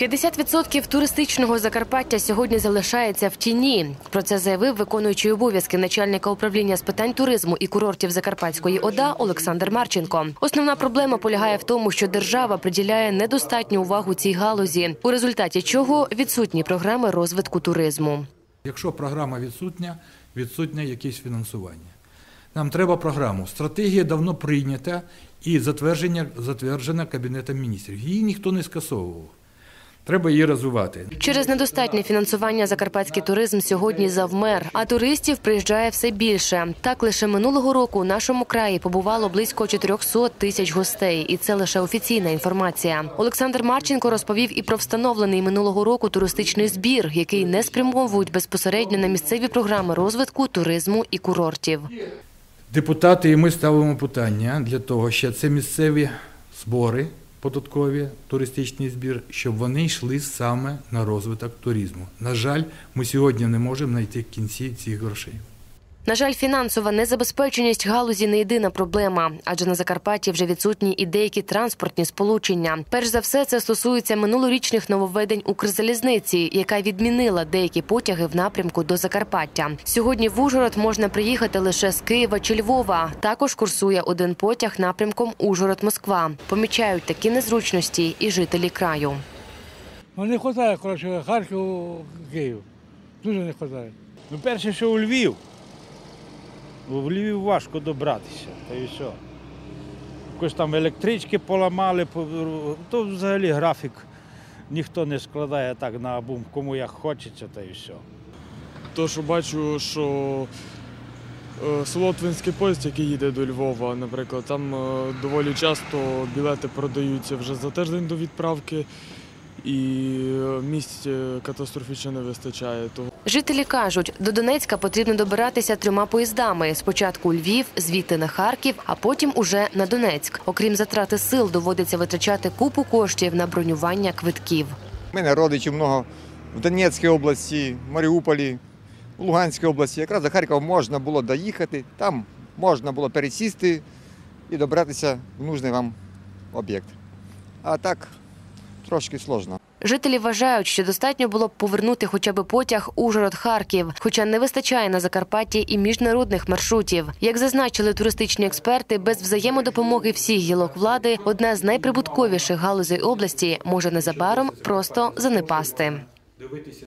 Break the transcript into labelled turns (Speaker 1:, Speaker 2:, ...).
Speaker 1: 50% туристичного Закарпаття сьогодні залишається в тіні. Про це заявив виконуючий обов'язки начальника управління з питань туризму і курортів Закарпатської ОДА Олександр Марченко. Основна проблема полягає в тому, що держава приділяє недостатню увагу цій галузі, у результаті чого відсутні програми розвитку туризму.
Speaker 2: Якщо програма відсутня, відсутнє якесь фінансування. Нам треба програму. Стратегія давно прийнята і затвердження затверджена Кабінетом міністрів. Її ніхто не скасовував. Треба її розвивати.
Speaker 1: Через недостатнє фінансування закарпатський туризм сьогодні завмер, а туристів приїжджає все більше. Так лише минулого року у нашому краї побувало близько 400 тисяч гостей, і це лише офіційна інформація. Олександр Марченко розповів і про встановлений минулого року туристичний збір, який не спрямовують безпосередньо на місцеві програми розвитку туризму і курортів.
Speaker 2: Депутати і ми ставимо питання для того, що це місцеві збори податкові, туристичний збір, щоб вони йшли саме на розвиток туризму. На жаль, ми сьогодні не можемо знайти кінці цих грошей.
Speaker 1: На жаль, фінансова незабезпеченість галузі не єдина проблема, адже на Закарпатті вже відсутні і деякі транспортні сполучення. Перш за все, це стосується минулорічних нововведень Укрзалізниці, яка відмінила деякі потяги в напрямку до Закарпаття. Сьогодні в Ужгород можна приїхати лише з Києва чи Львова. Також курсує один потяг напрямком Ужгород-Москва. Помічають такі незручності і жителі краю.
Speaker 3: Ну не вистачає, коротше, Харків, Київ. Дуже не вистачає.
Speaker 4: Ну, перше, що у Львів. Бо в Львів важко добратися, та і все. Якось там електрички поламали, то взагалі графік ніхто не складає так на бум, кому як хочеться, та і все.
Speaker 5: То, що бачу, що е, Солотвинський поїзд, який їде до Львова, наприклад, там е, доволі часто білети продаються вже за тиждень до відправки, і місць е, катастрофічно не вистачає. Того
Speaker 1: Жителі кажуть, до Донецька потрібно добиратися трьома поїздами: спочатку у Львів, звідти на Харків, а потім уже на Донецьк. Окрім затрати сил, доводиться витрачати купу коштів на бронювання квитків.
Speaker 6: У мене родичів много в Донецькій області, в Маріуполі, в Луганській області. Якраз до Харкова можна було доїхати, там можна було пересісти і добратися в нужний вам об'єкт. А так трошки сложно.
Speaker 1: Жителі вважають, що достатньо було б повернути хоча б потяг Ужгород-Харків, хоча не вистачає на Закарпатті і міжнародних маршрутів. Як зазначили туристичні експерти, без взаємодопомоги всіх гілок влади одна з найприбутковіших галузей області може незабаром просто занепасти.